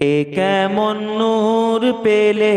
এ কেমন নূর পেলে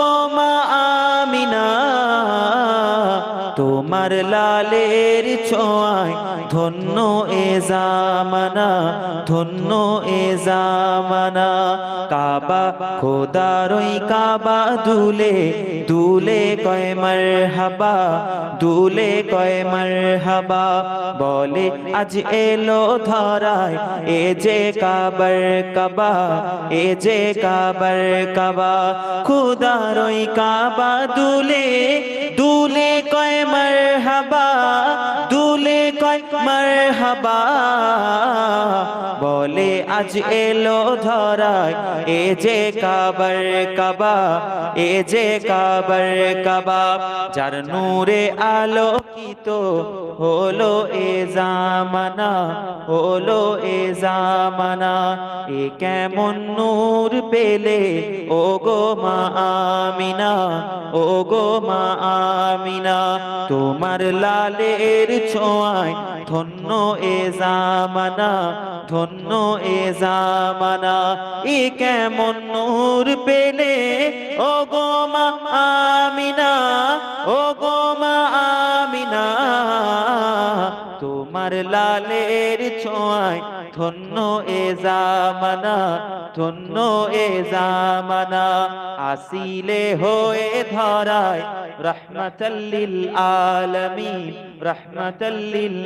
তোমার লালের ছোঁয়ায় ধন্য এ জামানা, ধন্য এ জামানা। কাবা খোদারই কাবা দুলে দুলে কয় মার হাবা দুলে কয় মার হাবা বলে, আজ এলো ধরায়, এ যে কাবার কাবা, এ যে কাবার কাবা। খুদারই কাবা দুলে আজ এলো ধরায়, এ যে কাবার কাবা, এ যে কাবার কাবা, যার নূরে আলোকিত হলো এ জামানা, হলো এ জামানা, এ কেমন নূর পেলে ও গো মা আমিনা ও গো মা আমিনা, তোমার লালের ছোঁয়ায় ধন্য এ জামানা, ধন্য এ জামানা ই কেমন নূর পেলে? ও গো মা আমিনা। তোমার লালের ছোঁয়ায় ধন্য এ জামানা, ধন্য এ জামানা। আসিলে হয়ে ধরায় রহমতাল্লিল আলামিন রহমতাল্লিল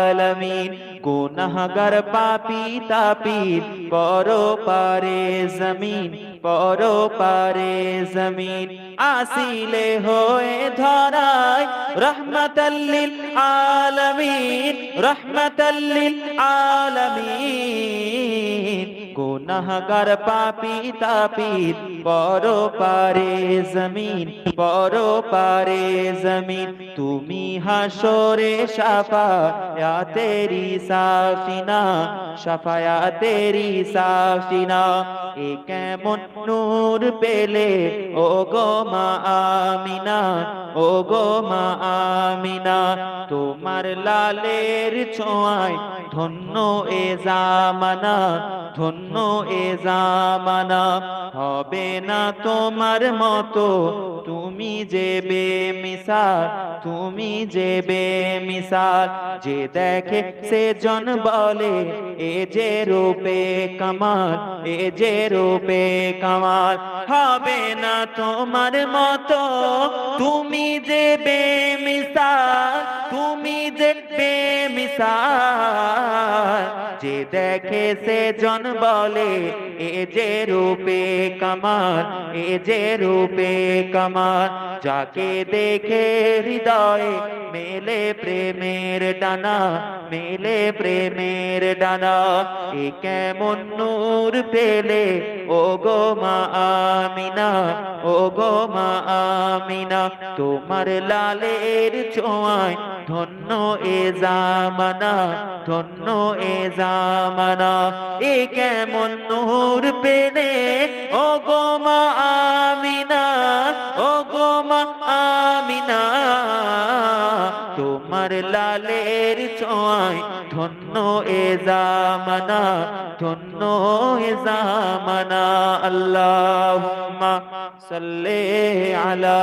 আলামিন। গুনাহগার পাপি তাপির পর পারে জমিন পর পারে জমিন আসিলে হয়ে ধরায় রহমতাল্লিল আলামিন রহমতাল্লিল আলামিন। গুনাহগার পাপি তাপির পর পারে জমিন, পর পারে জমিন। তুমি হাসরে সাফা তেরি সাফিনা সাফায়া তেরি সাফিনা। এ কেমন নূর পেলে? ও গো মা আমিনা ও গো মা আমিনা তোমার লালের ছোঁয়ায় ধন্য এ জামানা ধন্য এ জামানা। হবে না তোমার মতো তুমি যে বেমিসাল তুমি যে বেমিসাল যে দেখে সে জন বলে এ যে রূপে কামাল এ যে রূপে কামাল হবে না তোমার মতো। তুমি যে বেমিসাল তুমি বেমিসাল যে দেখে সে জন বলে, এ যে রূপে কামাল, এ যে রূপে কামাল। যাকে দেখে হৃদয়ে মেলে প্রেমের ডানা, মেলে প্রেমের ডানা, এ কেমন নূর পেলে ও গো মা আমিনা ও গো মা আমিনা, তোমার লালের ছোঁয়ায় ধন্য এ জামানা, ধন্য এ জামানা। এ কেমন নূর পেলে ও গো মা আমিনা ও গো মা আমিনা। তোমার লালের ছোঁয়ায় ধন্য এ জামানা, ধন্য এ জামানা। আল্লাহ সাল্লে আলা